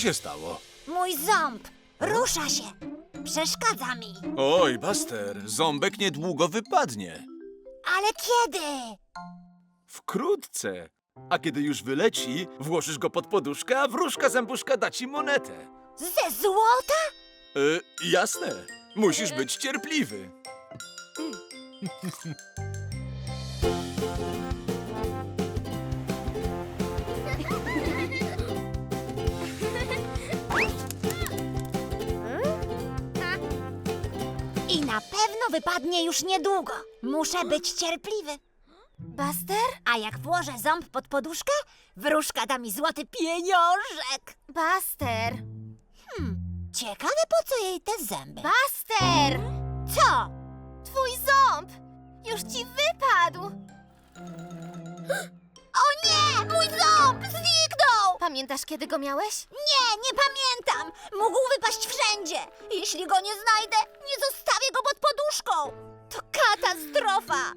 Się stało? Mój ząb rusza się. Przeszkadza mi. Oj, Buster, ząbek niedługo wypadnie. Ale kiedy? Wkrótce. A kiedy już wyleci, włożysz go pod poduszkę, a wróżka zębuszka da ci monetę. Ze złota? Y, jasne. Musisz być cierpliwy. wypadnie już niedługo. Muszę być cierpliwy. Buster? A jak włożę ząb pod poduszkę, wróżka da mi złoty pieniążek. Buster! Ciekawe po co jej te zęby. Buster! Co? Twój ząb! Już ci wypadł! O nie! Mój ząb zniknął! Pamiętasz, kiedy go miałeś? Nie, nie pamiętam! Mógł wypaść wszędzie! Jeśli go nie znajdę, nie zostawię go pod poduszką! To katastrofa!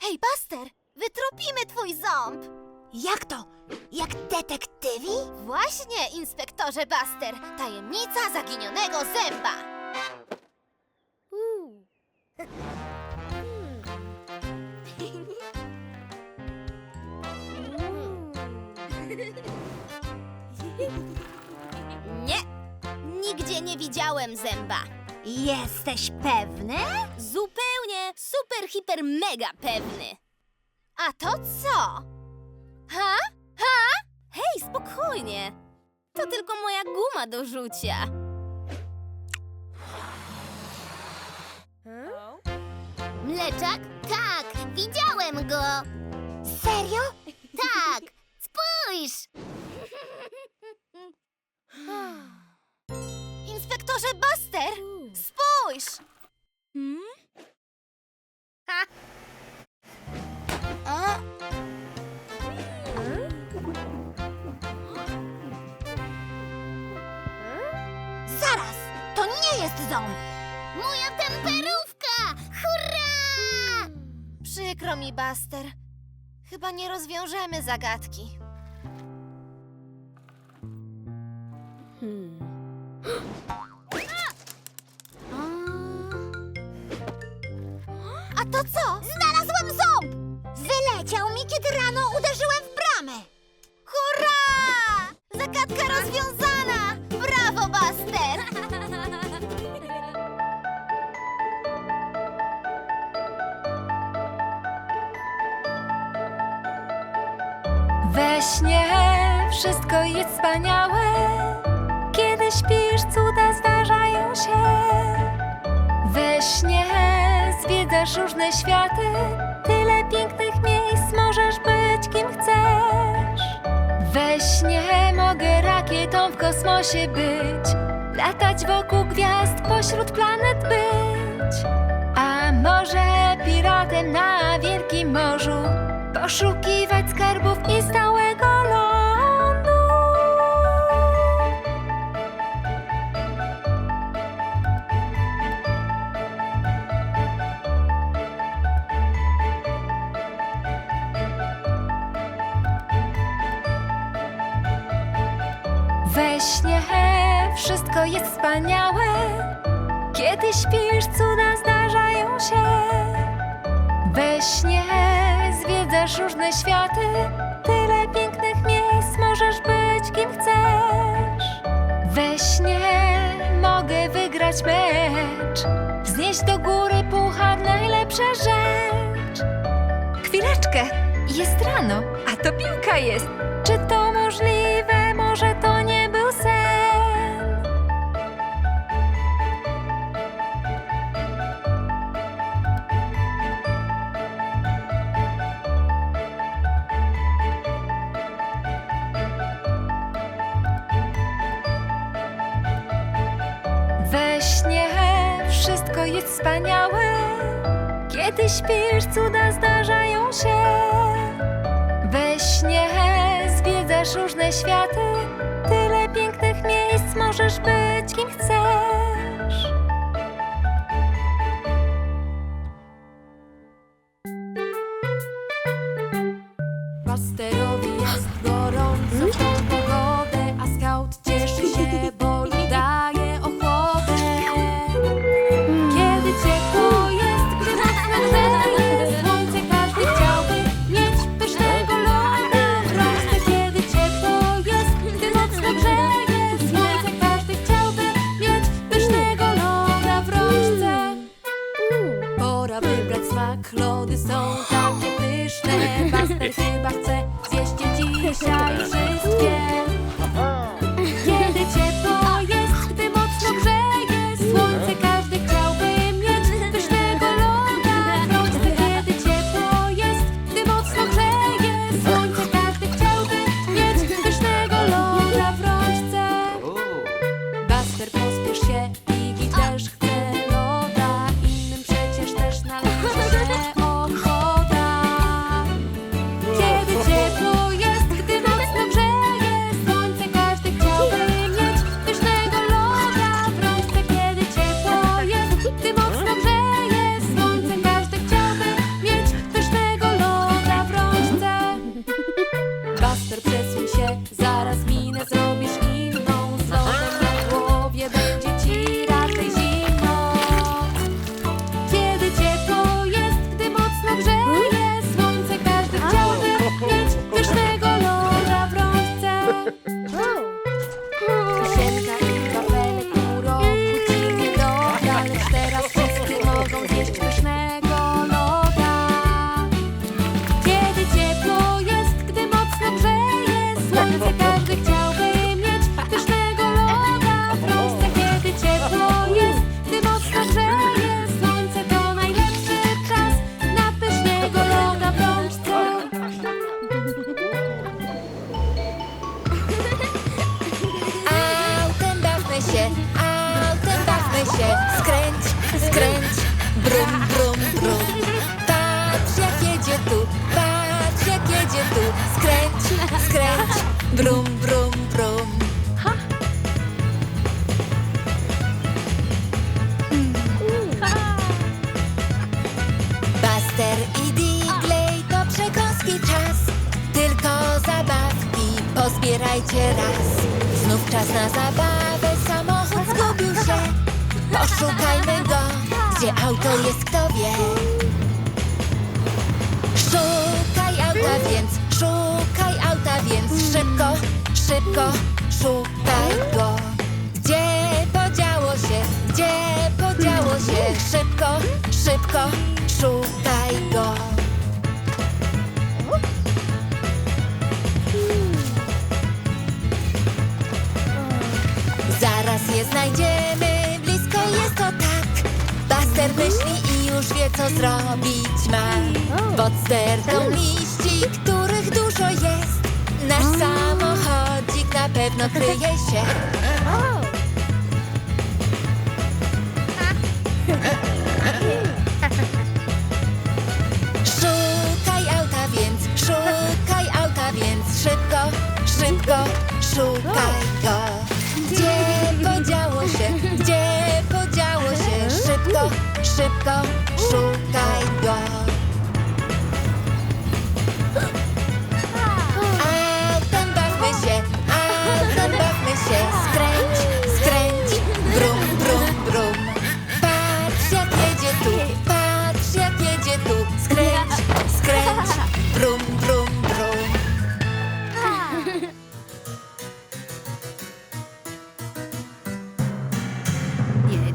Hej, Buster! Wytropimy twój ząb! Jak to? Jak detektywi? Właśnie, inspektorze Buster! Tajemnica zaginionego zęba! Nie widziałem zęba! Jesteś pewny? Zupełnie super, hiper, mega pewny. A to co? Ha? Ha? Hej, spokojnie. To tylko moja guma do rzucia. Mleczak? Tak, widziałem go. Serio? Inspektorze Buster, spójrz. Hmm? Ha. O, zaraz! To nie jest ząb! Moja temperówka! Hurra! Przykro mi, Buster. Chyba nie rozwiążemy zagadki. To co? Znalazłem ząb! Wyleciał mi, kiedy rano uderzyłem w różne światy, tyle pięknych miejsc możesz być kim chcesz. We śnie mogę rakietą w kosmosie być, latać wokół gwiazd, pośród planet być. A może piratem na wielkim morzu Poszukiwać skarbów i stałego lądu We śnie wszystko jest wspaniałe Kiedy śpisz, cuda zdarzają się We śnie zwiedzasz różne światy, tyle pięknych miejsc możesz być kim chcesz. We śnie mogę wygrać mecz, wznieść do góry puchar najlepsza rzecz. Chwileczkę, jest rano, a to piłka jest. Czy to śpisz, cuda zdarzają się. We śnie zwiedzasz różne światy, tyle pięknych miejsc możesz być kim chcesz. Lody są takie pyszne. Baster chyba chce zjeść je dzisiaj wszystkie. Poszukajmy go, gdzie auto jest kto wie. Szukaj auta więc, szukaj auta więc Szybko, szybko, szukaj go. Gdzie podziało się, gdzie podziało się? Szybko, szybko, szukaj go. Zaraz je znajdziemy, myśli i już wie co zrobić ma. Pod stertą liści, których dużo jest Nasz samochodzik na pewno kryje się. Szukaj auta więc, szukaj auta więc Szybko, szybko, szukaj go. Gdzie podziało się, gdzie 雪糕树袋熊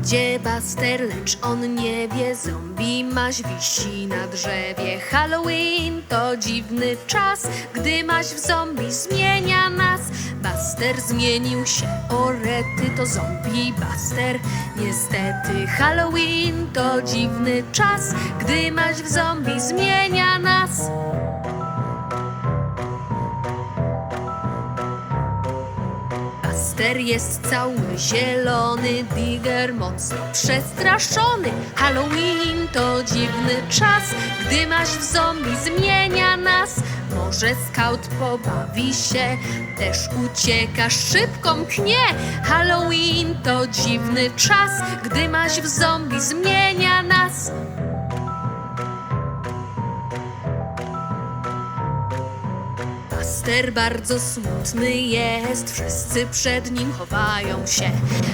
Jedzie Buster, lecz on nie wie, zombie maś wisi na drzewie. Halloween to dziwny czas, gdy maś w zombie zmienia nas. Buster zmienił się, o rety to zombie Buster. Niestety Halloween to dziwny czas, gdy maś w zombie zmienia nas. Jest cały zielony, Digger mocno przestraszony. Halloween to dziwny czas, gdy maś w zombie zmienia nas. Może scout pobawi się, też ucieka, szybko mknie. Halloween to dziwny czas, gdy maś w zombie zmienia nas. Buster bardzo smutny jest, wszyscy przed nim chowają się.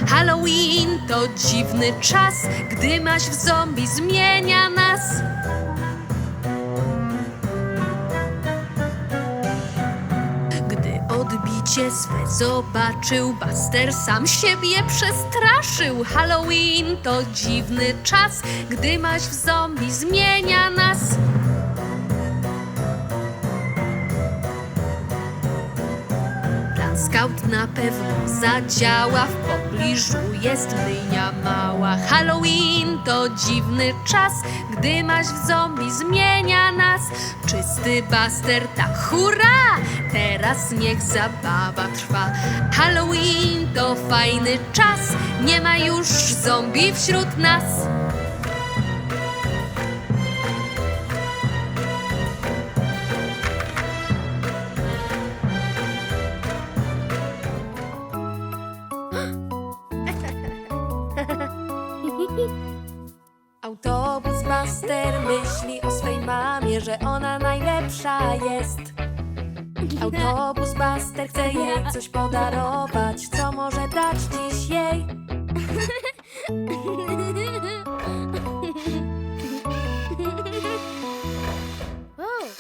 Halloween to dziwny czas, gdy maś w zombie zmienia nas. Gdy odbicie swe zobaczył, Buster sam siebie przestraszył. Halloween to dziwny czas, gdy maś w zombie zmienia nas. Scout na pewno zadziała, w pobliżu jest myjnia mała. Halloween to dziwny czas, gdy maś w zombie zmienia nas. Czysty Buster, tak hurra! Teraz niech zabawa trwa. Halloween to fajny czas, nie ma już zombie wśród nas. Autobus Buster myśli o swej mamie, że ona najlepsza jest. Autobus Buster chce jej coś podarować, co może dać dziś jej.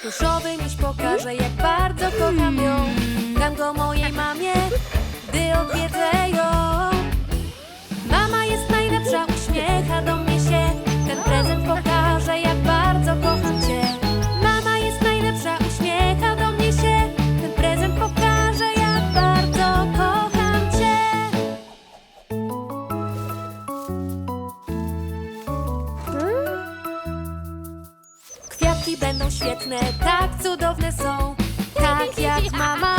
Pluszowy miś pokaże, jak bardzo kocham ją. Dam go mojej mamie, gdy odwiedzę ją. Uśmiecha do mnie się. Ten prezent pokaże, jak bardzo kocham cię. Mama jest najlepsza, uśmiecha do mnie się. Ten prezent pokaże, jak bardzo kocham cię. Kwiatki będą świetne, tak cudowne są. Tak jak mama,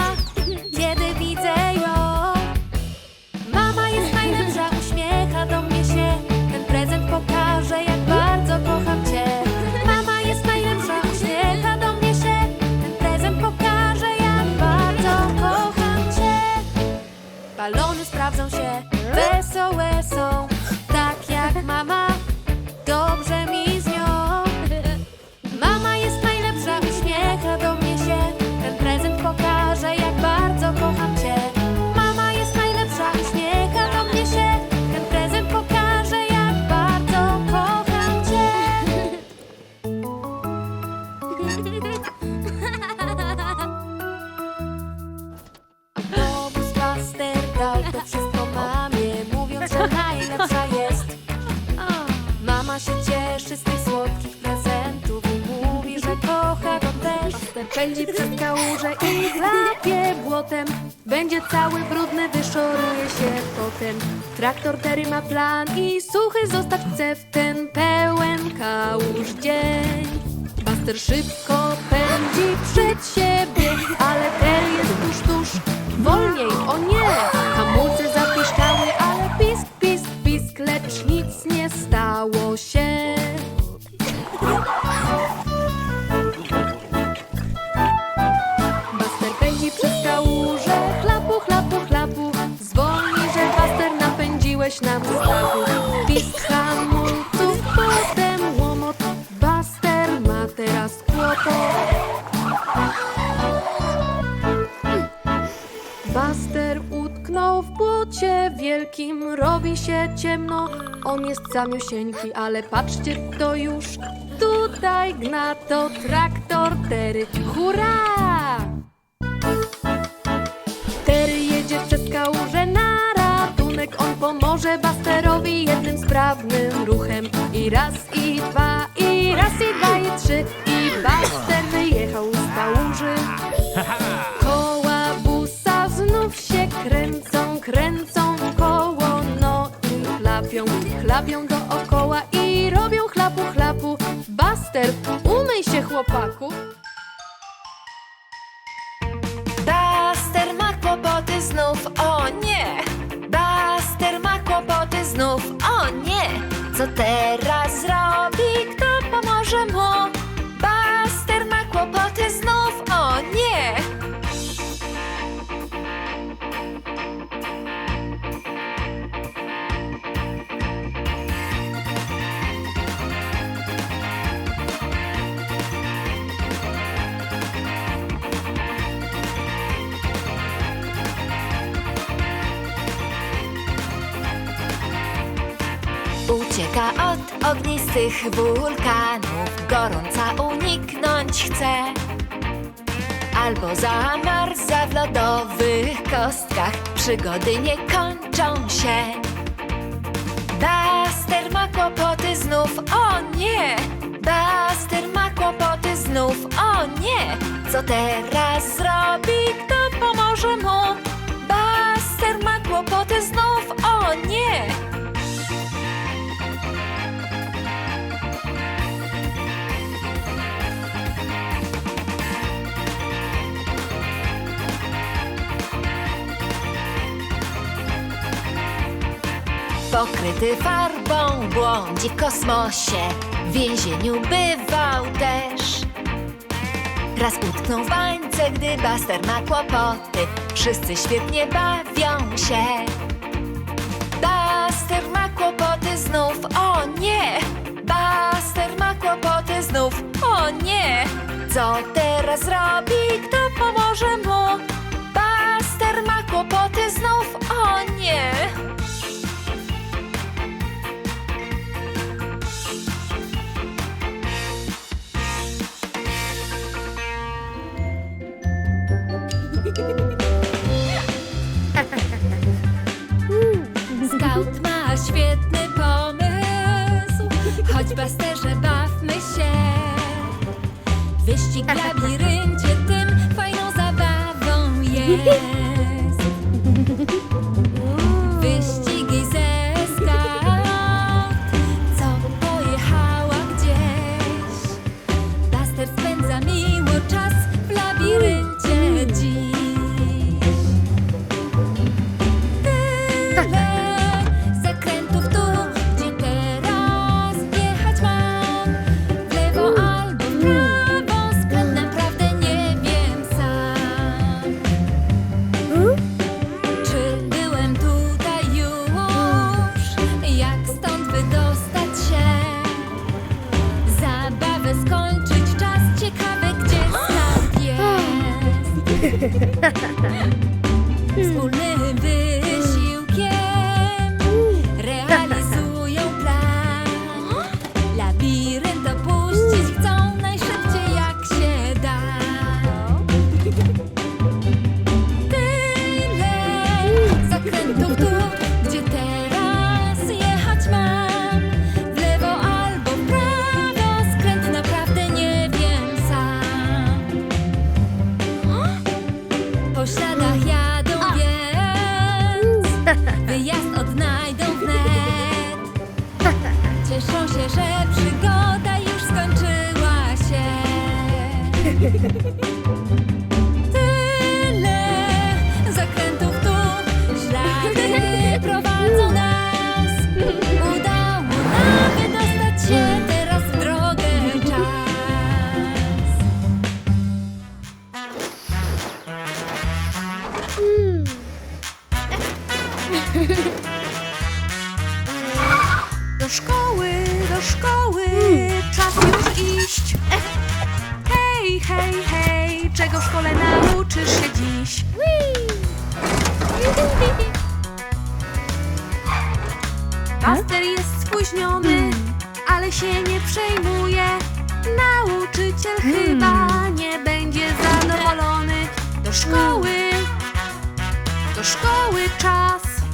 samiusieńki, ale patrzcie, to już tutaj gna to traktor Tery. Hurra! Tery jedzie przez kałużę na ratunek. On pomoże Busterowi jednym sprawnym ruchem. I raz, i dwa, i raz, i dwa, i trzy. I Buster wyjechał z kałuży. Chłopaku. Ognistych wulkanów, gorąca uniknąć chce. Albo zamarza w lodowych kostkach, przygody nie kończą się. Buster ma kłopoty znów, o nie! Buster ma kłopoty znów, o nie! Co teraz zrobi, kto pomoże mu? Pokryty farbą błądzi w kosmosie W więzieniu bywał też Raz utknął w bańce, gdy Buster ma kłopoty Wszyscy świetnie bawią się Buster ma kłopoty znów, o nie! Buster ma kłopoty znów, o nie! Co W labiryncie tym fajną zabawą jest.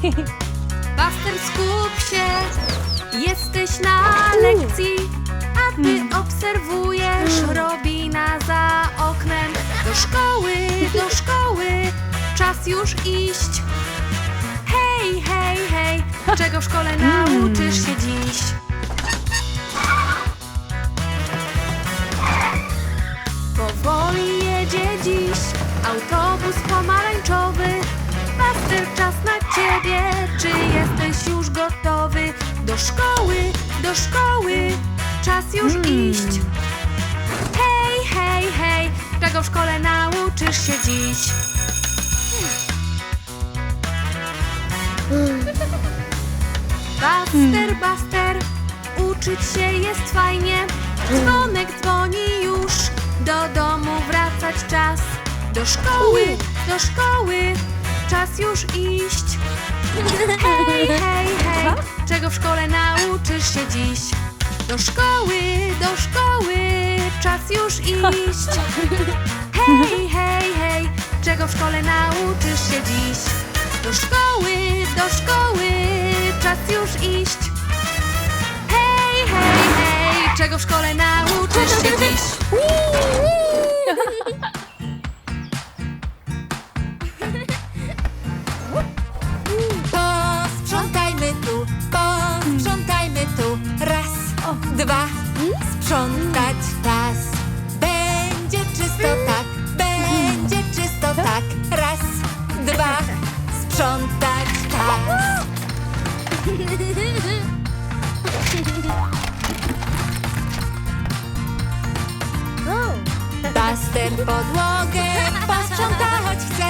Buster, skup się, jesteś na lekcji, a ty obserwujesz Robina za oknem. Do szkoły, do szkoły, czas już iść. Hej, hej, hej, czego w szkole nauczysz się dziś? Powoli jedzie dziś autobus pomarańczowy. Buster, czas na ciebie, czy jesteś już gotowy? Do szkoły, do szkoły, czas już iść. Hej, hej, hej, czego w szkole nauczysz się dziś? Buster, Buster, uczyć się jest fajnie. Dzwonek dzwoni już, do domu wracać czas. Do szkoły, do szkoły, czas już iść. Hej, hej, hej, czego w szkole nauczysz się dziś? Do szkoły, do szkoły, czas już iść. Hej, hej, hej, czego w szkole nauczysz się dziś? Do szkoły, do szkoły, czas już iść. Hej, hej, hej, czego w szkole nauczysz się dziś? Sprzątać tas. Będzie czysto tak, będzie czysto tak. Raz, dwa, sprzątać tas. Baster podłogę posprzątać chce.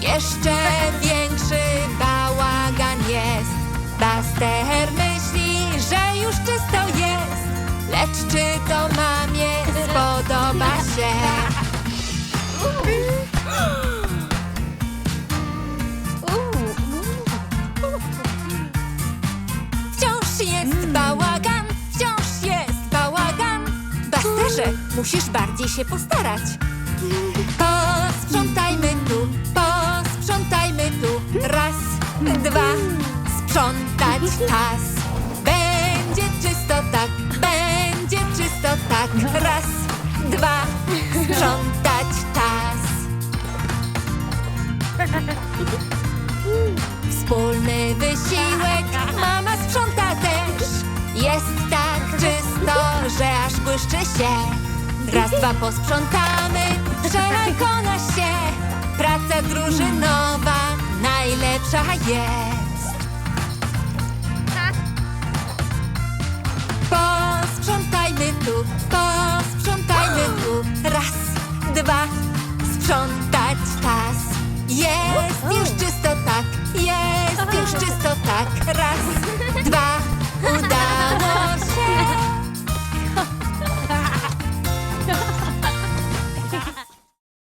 Jeszcze większy Lecz czy to mamie spodoba się? Wciąż jest bałagan, wciąż jest bałagan. Basterze, musisz bardziej się postarać. Posprzątajmy tu, posprzątajmy tu. Raz, dwa, sprzątać tas. Będzie czysto tak, będzie tak. Raz, dwa, sprzątać tas. Wspólny wysiłek, mama sprząta też. Jest tak czysto, że aż błyszczy się. Raz, dwa posprzątamy, przekona się. Praca drużynowa najlepsza jest. tu, posprzątajmy tu. Raz, dwa, sprzątać czas. Jest już czysto tak, jest już czysto tak. Raz, dwa,